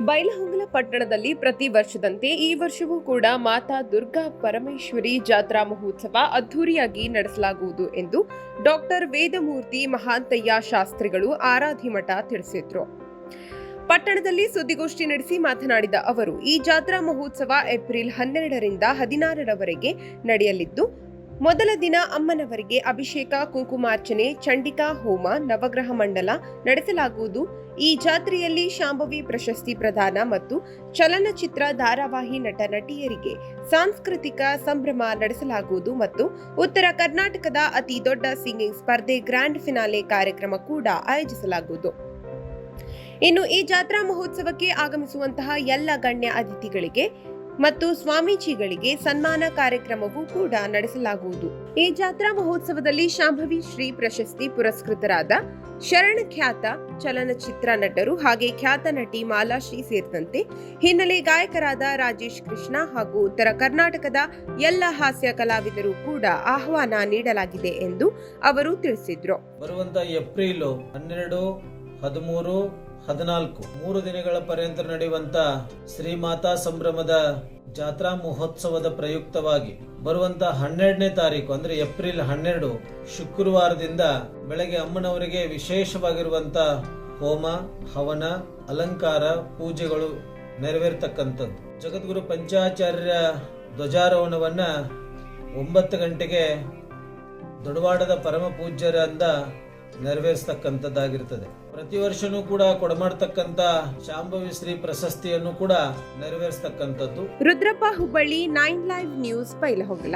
ಬೈಲಹೊಂಗಲ ಪಟ್ಟಣದಲ್ಲಿ ಪ್ರತಿ ವರ್ಷದಂತೆ ಈ ವರ್ಷವೂ ಕೂಡ ಮಾತಾ ದುರ್ಗಾ ಪರಮೇಶ್ವರಿ ಜಾತ್ರಾ ಮಹೋತ್ಸವ ಅದ್ಧೂರಿಯಾಗಿ ನಡೆಸಲಾಗುವುದು ಎಂದು ಡಾಕ್ಟರ್ ವೇದಮೂರ್ತಿ ಮಹಾಂತಯ್ಯ ಶಾಸ್ತ್ರಿಗಳು ಆರಾಧಿ ಮಠ ತಿಳಿಸಿದ್ರು. ಪಟ್ಟಣದಲ್ಲಿ ಸುದ್ದಿಗೋಷ್ಠಿ ನಡೆಸಿ ಮಾತನಾಡಿದ ಅವರು, ಈ ಜಾತ್ರಾ ಮಹೋತ್ಸವ ಏಪ್ರಿಲ್ ಹನ್ನೆರಡರಿಂದ ಹದಿನಾರರವರೆಗೆ ನಡೆಯಲಿದ್ದು ಮೊದಲ ದಿನ ಅಮ್ಮನವರಿಗೆ ಅಭಿಷೇಕ, ಕುಂಕುಮಾರ್ಚನೆ, ಚಂಡಿಕಾ, ಹೋಮ, ನವಗ್ರಹ ಮಂಡಲ ನಡೆಸಲಾಗುವುದು. ಈ ಜಾತ್ರೆಯಲ್ಲಿ ಶಾಂಭವಿ ಪ್ರಶಸ್ತಿ ಪ್ರದಾನ ಮತ್ತು ಚಲನಚಿತ್ರ ಧಾರಾವಾಹಿ ನಟ ನಟಿಯರಿಗೆ ಸಾಂಸ್ಕೃತಿಕ ಸಂಭ್ರಮ ನಡೆಸಲಾಗುವುದು ಮತ್ತು ಉತ್ತರ ಕರ್ನಾಟಕದ ಅತಿ ದೊಡ್ಡ ಸಿಂಗಿಂಗ್ ಸ್ಪರ್ಧೆ ಗ್ರ್ಯಾಂಡ್ ಫಿನಾಲೆ ಕಾರ್ಯಕ್ರಮ ಕೂಡ ಆಯೋಜಿಸಲಾಗುವುದು. ಇನ್ನು ಈ ಜಾತ್ರಾ ಮಹೋತ್ಸವಕ್ಕೆ ಆಗಮಿಸುವಂತಹ ಎಲ್ಲ ಗಣ್ಯ ಅತಿಥಿಗಳಿಗೆ ಮತ್ತು ಸ್ವಾಮೀಜಿಗಳಿಗೆ ಸನ್ಮಾನ ಕಾರ್ಯಕ್ರಮವೂ ಕೂಡ ನಡೆಸಲಾಗುವುದು. ಈ ಜಾತ್ರಾ ಮಹೋತ್ಸವದಲ್ಲಿ ಶಾಂಭವಿ ಶ್ರೀ ಪ್ರಶಸ್ತಿ ಪುರಸ್ಕೃತರಾದ ಶರಣ ಖ್ಯಾತ ಚಲನಚಿತ್ರ ನಟರು ಹಾಗೆ ಖ್ಯಾತ ನಟಿ ಮಾಲಾಶ್ರೀ ಸೇರಿದಂತೆ ಹಿನ್ನೆಲೆ ಗಾಯಕರಾದ ರಾಜೇಶ್ ಕೃಷ್ಣ ಹಾಗೂ ಉತ್ತರ ಕರ್ನಾಟಕದ ಎಲ್ಲ ಹಾಸ್ಯ ಕಲಾವಿದರು ಕೂಡ ಆಹ್ವಾನ ನೀಡಲಾಗಿದೆ ಎಂದು ಅವರು ತಿಳಿಸಿದ್ರು. ಬರುವಂತ ಏಪ್ರಿಲ್ ಹನ್ನೆರಡು, ಹದಿಮೂರು ಹದಿನಾಲ್ಕು. ಮೂರು ದಿನಗಳ ಪರ್ಯಂತ ನಡೆಯುವಂತ ಶ್ರೀಮಾತಾ ಸಂಭ್ರಮದ ಜಾತ್ರಾ ಮಹೋತ್ಸವದ ಪ್ರಯುಕ್ತವಾಗಿ ಬರುವಂತ ಹನ್ನೆರಡನೇ ತಾರೀಕು, ಅಂದ್ರೆ ಏಪ್ರಿಲ್ ಹನ್ನೆರಡು, ಶುಕ್ರವಾರದಿಂದ ಬೆಳಗ್ಗೆ ಅಮ್ಮನವರಿಗೆ ವಿಶೇಷವಾಗಿರುವಂತ ಹೋಮ, ಹವನ, ಅಲಂಕಾರ, ಪೂಜೆಗಳು ನೆರವೇರ್ತಕ್ಕಂಥದ್ದು. ಜಗದ್ಗುರು ಪಂಚಾಚಾರ್ಯ ಧ್ವಜಾರೋಹಣವನ್ನ ಒಂಬತ್ತು ಗಂಟೆಗೆ ದೊಡವಾಡದ ಪರಮ ಪೂಜ್ಯರಿಂದ ನೆರವೇರಿಸ್ತಕ್ಕಂಥದ್ದಾಗಿರ್ತದೆ. ಪ್ರತಿ ವರ್ಷನೂ ಕೂಡ ಕೊಡಮಾಡ್ತಕ್ಕಂಥ ಶಾಂಭವಿ ಶ್ರೀ ಪ್ರಶಸ್ತಿಯನ್ನು ಕೂಡ ನೆರವೇರಿಸ್ತಕ್ಕಂಥದ್ದು. Rudrappa Hubballi, nine live news, Bailhongal.